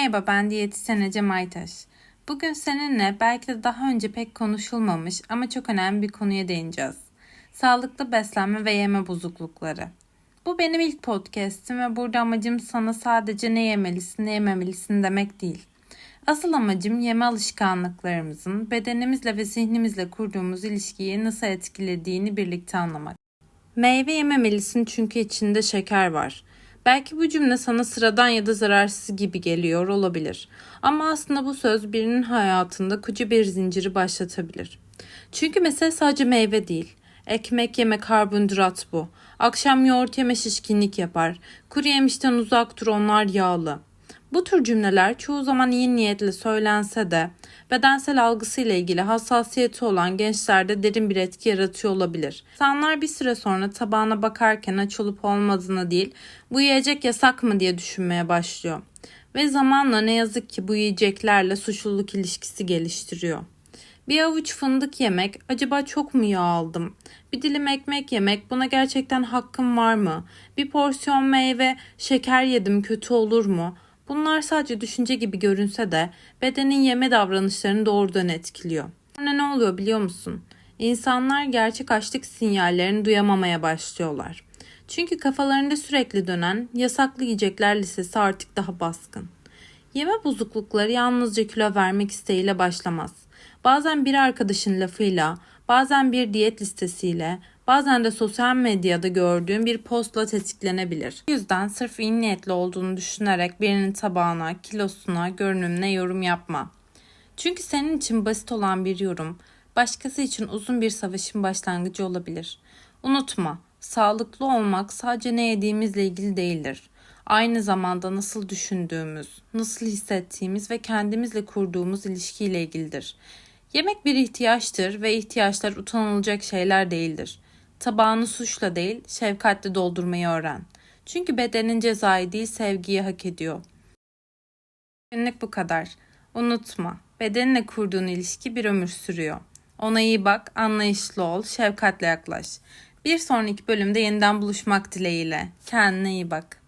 Merhaba ben diyetisyen Ece Maytaş. Bugün seninle belki de daha önce pek konuşulmamış ama çok önemli bir konuya değineceğiz. Sağlıklı beslenme ve yeme bozuklukları. Bu benim ilk podcast'im ve burada amacım sana sadece ne yemelisin ne yememelisin demek değil. Asıl amacım yeme alışkanlıklarımızın bedenimizle ve zihnimizle kurduğumuz ilişkiyi nasıl etkilediğini birlikte anlamak. Meyve yememelisin çünkü içinde şeker var. Belki bu cümle sana sıradan ya da zararsız gibi geliyor olabilir. Ama aslında bu söz birinin hayatında koca bir zinciri başlatabilir. Çünkü mesele sadece meyve değil. Ekmek yeme karbonhidrat bu. Akşam yoğurt yeme şişkinlik yapar. Kuru yemişten uzak dur onlar yağlı. Bu tür cümleler çoğu zaman iyi niyetle söylense de bedensel algısıyla ilgili hassasiyeti olan gençlerde derin bir etki yaratıyor olabilir. İnsanlar bir süre sonra tabağına bakarken aç olup değil, bu yiyecek yasak mı diye düşünmeye başlıyor. Ve zamanla ne yazık ki bu yiyeceklerle suçluluk ilişkisi geliştiriyor. Bir avuç fındık yemek, acaba çok mu yağ aldım? Bir dilim ekmek yemek, buna gerçekten hakkım var mı? Bir porsiyon meyve, şeker yedim, kötü olur mu? Bunlar sadece düşünce gibi görünse de bedenin yeme davranışlarını doğrudan etkiliyor. Sonra ne oluyor biliyor musun? İnsanlar gerçek açlık sinyallerini duyamamaya başlıyorlar. Çünkü kafalarında sürekli dönen yasaklı yiyecekler listesi artık daha baskın. Yeme bozuklukları yalnızca kilo vermek isteğiyle başlamaz. Bazen bir arkadaşın lafıyla, bazen bir diyet listesiyle, bazen de sosyal medyada gördüğün bir postla tetiklenebilir. Bu yüzden sırf iyi niyetli olduğunu düşünerek birinin tabağına, kilosuna, görünümüne yorum yapma. Çünkü senin için basit olan bir yorum, başkası için uzun bir savaşın başlangıcı olabilir. Unutma, sağlıklı olmak sadece ne yediğimizle ilgili değildir. Aynı zamanda nasıl düşündüğümüz, nasıl hissettiğimiz ve kendimizle kurduğumuz ilişkiyle ilgilidir. Yemek bir ihtiyaçtır ve ihtiyaçlar utanılacak şeyler değildir. Tabağını suçla değil, şefkatle doldurmayı öğren. Çünkü bedenin cezayı değil, sevgiyi hak ediyor. Günlük bu kadar. Unutma, bedeninle kurduğun ilişki bir ömür sürüyor. Ona iyi bak, anlayışlı ol, şefkatle yaklaş. Bir sonraki bölümde yeniden buluşmak dileğiyle. Kendine iyi bak.